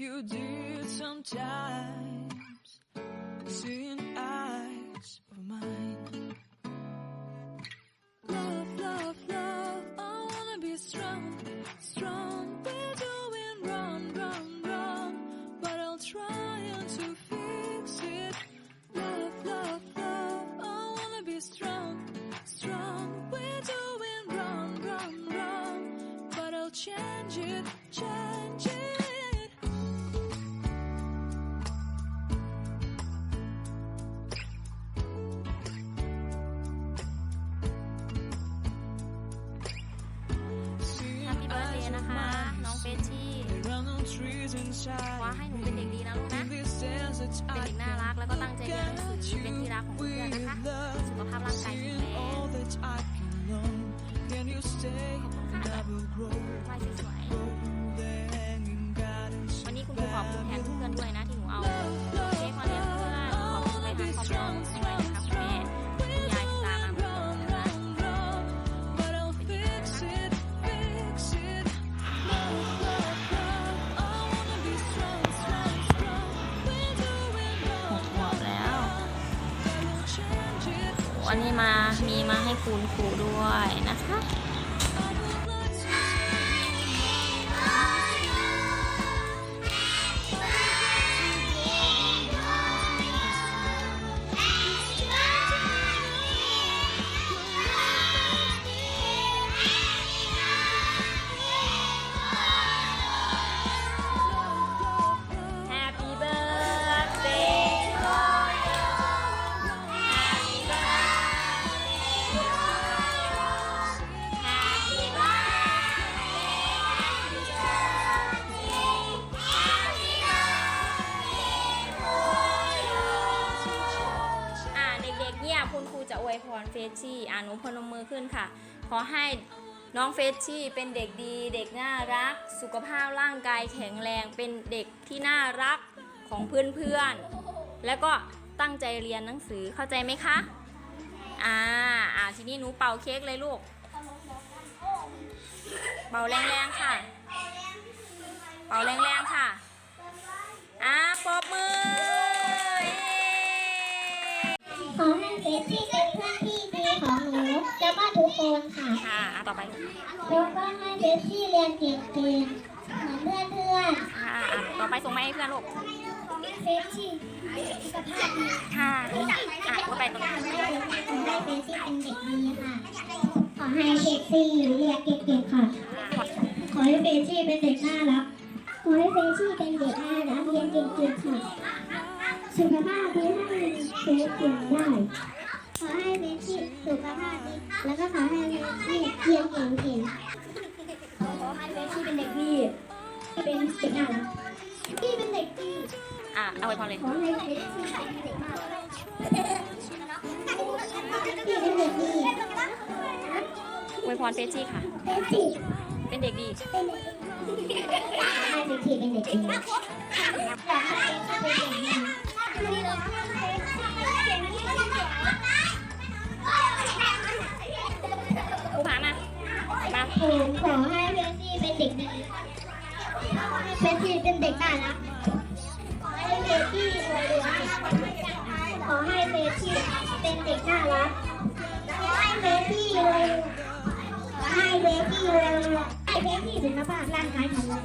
you did sometimes. Seeing eyes of mine. Love, love, love. I wanna be strong, strong. We're doing wrong, wrong, wrong. But I'll try and to fix it. Love, love, love. I wanna be strong, strong. We're doing wrong, wrong, wrong. But I'll change it, change it. ย์นะคะ น้องเฟชชี่ Around on trees and ขอ shine. ให้หนูเป็นเด็กดีนะลูกนะ In these deserts เป็น I เด็กน่ารักแล้วก็ตั้งใจเรียนหนังสือเป็นที่รักของเพื่อนนะคะ สุขภาพร่างกายแข็งแรง all that I can learn. Can you stay? And I will grow. ไหว้สวย The hanging gardens ๆวันนี้คุณครูขอบคุณแทนเพื่อนๆด้วยนะที่หนูเอา วันนี้มามีมาให้คุณครูด้วยนะคะ ชชี่อ่าหนูพนมมือขึ้นค่ะ ขอให้น้องเฟชชี่เป็นเด็กดี เด็กน่ารัก สุขภาพร่างกายแข็งแรง เป็นเด็กที่น่ารักของเพื่อนๆ แล้วก็ตั้งใจเรียนหนังสือเข้าใจไหมคะ อ่า อ่าทีนี้หนูเป่าเค้กเลยลูก เป่าแรงๆค่ะ เป่าแรงๆค่ะ อ่าปรบมือเย้ ขอให้เฟซที่เป็นเพื่อนที่ดีของหนูแล้ว ก็ทุกคนค่ะค่ะอะต่อไปแล้วก็ให้เฟซที่เรียนเก่งๆเหมือนเพื่อนเพื่อนค่ะอะต่อไปส่งมาให้เพื่อนลูกเฟซที่สุขภาพดีค่ะอะก็ไปตรงนี้ขอให้เฟซที่เป็นเด็กดีค่ะ ขอให้เฟซที่เรียนเก่งๆค่ะ ขอให้เฟซที่เป็นเด็กน่ารัก ขอให้เฟซที่เป็นเด็กน่ารักเรียนเก่งๆค่ะ สุขภาพดีให้เฟซเก่งได้ข อให้เฟซที่สุขภาพดีแล้วก็ขอให้เฟซที่เรียนเก่งๆขอให้เฟซที่เป็นเด็กดีเป็นเด็กน่ารักที่เป็นเด็กดีอะเอาไว้พอเลยขอให้เฟซที่เป็นเด็กน่ากที่เป็นเด็กดีอวยพรเฟชชี่ค่ะเฟซที่เป็นเด็กดีเป็นเด็กดีขอให้เฟซที่เป็นเด็กดีขอให้เฟซที่เป็นเด็กดี มาผมขอให้เฟซที่เป็นเด็กดีเฟซที่เป็นเด็กน่ารักขอให้เฟซที่รวยๆขอให้เฟซที่เป็นเด็กน่ารักขอให้เฟซที่รวยขอให้เฟซที่รวยให้เฟซที่สุขภาพร่างกายแข็งแรง